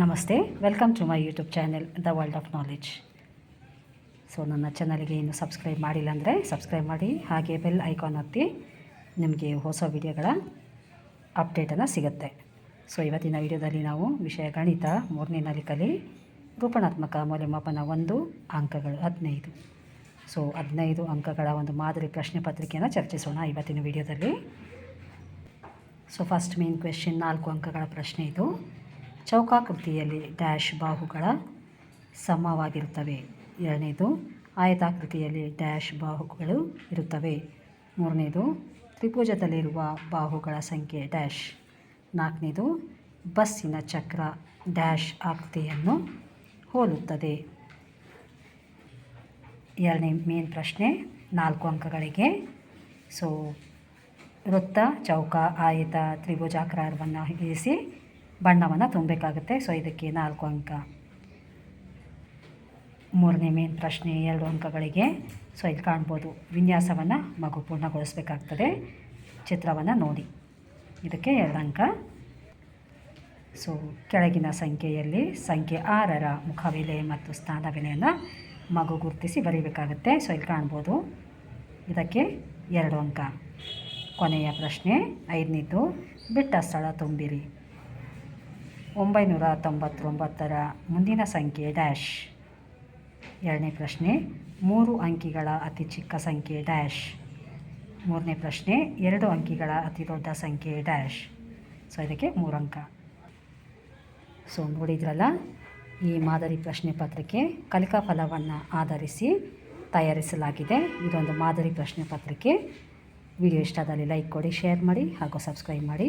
ನಮಸ್ತೆ welcome to my YouTube channel the world of knowledge so ನನ್ನ ಚಾನಲ್ಗೆ ಇನ್ನು ಸಬ್ಸ್ಕ್ರೈಬ್ ಮಾಡಿಲ್ಲ ಅಂದರೆ ಸಬ್ಸ್ಕ್ರೈಬ್ ಮಾಡಿ, ಹಾಗೆ ಬೆಲ್ ಐಕಾನ್ ಒತ್ತಿ ನಿಮಗೆ ಹೊಸ ವಿಡಿಯೋಗಳ ಅಪ್ಡೇಟನ್ನು ಸಿಗುತ್ತೆ. ಸೊ ಇವತ್ತಿನ ವಿಡಿಯೋದಲ್ಲಿ ನಾವು ವಿಷಯ ಗಣಿತ ಮೂರನೇ ನಲಿಕಲಿ ರೂಪಣಾತ್ಮಕ ಮೌಲ್ಯಮಾಪನ ಒಂದು ಅಂಕಗಳು ಹದಿನೈದು. ಸೊ ಹದಿನೈದು ಅಂಕಗಳ ಒಂದು ಮಾದರಿ ಪ್ರಶ್ನೆ ಪತ್ರಿಕೆಯನ್ನು ಚರ್ಚಿಸೋಣ ಇವತ್ತಿನ ವಿಡಿಯೋದಲ್ಲಿ ಸೊ ಫಸ್ಟ್ ಮೇನ್ ಕ್ವೆಶನ್ ನಾಲ್ಕು ಅಂಕಗಳ ಪ್ರಶ್ನೆ ಇದು. ಚೌಕಾಕೃತಿಯಲ್ಲಿ ಡ್ಯಾಶ್ ಬಾಹುಗಳ ಸಮವಾಗಿರುತ್ತವೆ. ಎರಡನೇದು ಆಯತಾಕೃತಿಯಲ್ಲಿ ಡ್ಯಾಶ್ ಬಾಹುಗಳು ಇರುತ್ತವೆ. ಮೂರನೇದು ತ್ರಿಭುಜದಲ್ಲಿರುವ ಬಾಹುಗಳ ಸಂಖ್ಯೆ ಡ್ಯಾಶ್. ನಾಲ್ಕನೇದು ಬಸ್ಸಿನ ಚಕ್ರ ಡ್ಯಾಶ್ ಆಕೃತಿಯನ್ನು ಹೋಲುತ್ತದೆ. ಎರಡನೇ ಮೇನ್ ಪ್ರಶ್ನೆ, ನಾಲ್ಕು ಅಂಕಗಳಿಗೆ. ಸೊ ವೃತ್ತ, ಚೌಕ, ಆಯತ, ತ್ರಿಭುಜಾಕಾರವನ್ನು ಇರಿಸಿ ಬಣ್ಣವನ್ನು ತುಂಬಬೇಕಾಗುತ್ತೆ. ಸೊ ಇದಕ್ಕೆ ನಾಲ್ಕು ಅಂಕ, ಮೂರನೇ ಮೇನ್ ಪ್ರಶ್ನೆ, ಎರಡು ಅಂಕಗಳಿಗೆ. ಸೊ ಇಲ್ಲಿ ಕಾಣ್ಬೋದು. ವಿನ್ಯಾಸವನ್ನು ಮಗು ಪೂರ್ಣಗೊಳಿಸಬೇಕಾಗ್ತದೆ. ಚಿತ್ರವನ್ನು ನೋಡಿ. ಇದಕ್ಕೆ ಎರಡು ಅಂಕ. ಸೊ ಕೆಳಗಿನ ಸಂಖ್ಯೆಯಲ್ಲಿ ಸಂಖ್ಯೆ ಆರರ ಮುಖವಿಲೆ ಮತ್ತು ಸ್ಥಾನ ಬೆಲೆಯನ್ನು ಮಗು ಗುರುತಿಸಿ ಬರೀಬೇಕಾಗುತ್ತೆ. ಸೊ ಇಲ್ಲಿ ಕಾಣ್ಬೋದು. ಇದಕ್ಕೆ ಎರಡು ಅಂಕ. ಕೊನೆಯ ಪ್ರಶ್ನೆ, ಐದನೇದು, ಬಿಟ್ಟ ಸ್ಥಳ ತುಂಬಿರಿ. ಒಂಬೈನೂರ ತೊಂಬತ್ತೊಂಬತ್ತರ ಮುಂದಿನ ಸಂಖ್ಯೆ ಡ್ಯಾಶ್. ಎರಡನೇ ಪ್ರಶ್ನೆ, ಮೂರು ಅಂಕಿಗಳ ಅತಿ ಚಿಕ್ಕ ಸಂಖ್ಯೆ ಡ್ಯಾಶ್. ಮೂರನೇ ಪ್ರಶ್ನೆ, ಎರಡು ಅಂಕಿಗಳ ಅತಿ ದೊಡ್ಡ ಸಂಖ್ಯೆ ಡ್ಯಾಶ್. ಸೊ ಇದಕ್ಕೆ ಮೂರು ಅಂಕ. ಸೊ ನೋಡಿದ್ರಲ್ಲ, ಈ ಮಾದರಿ ಪ್ರಶ್ನೆ ಪತ್ರಿಕೆ ಕಲಿಕಾ ಫಲವನ್ನು ಆಧರಿಸಿ ತಯಾರಿಸಲಾಗಿದೆ. ಇದೊಂದು ಮಾದರಿ ಪ್ರಶ್ನೆ ಪತ್ರಿಕೆ. ವಿಡಿಯೋ ಇಷ್ಟದಲ್ಲಿ ಲೈಕ್ ಕೊಡಿ, ಶೇರ್ ಮಾಡಿ ಹಾಗೂ ಸಬ್ಸ್ಕ್ರೈಬ್ ಮಾಡಿ.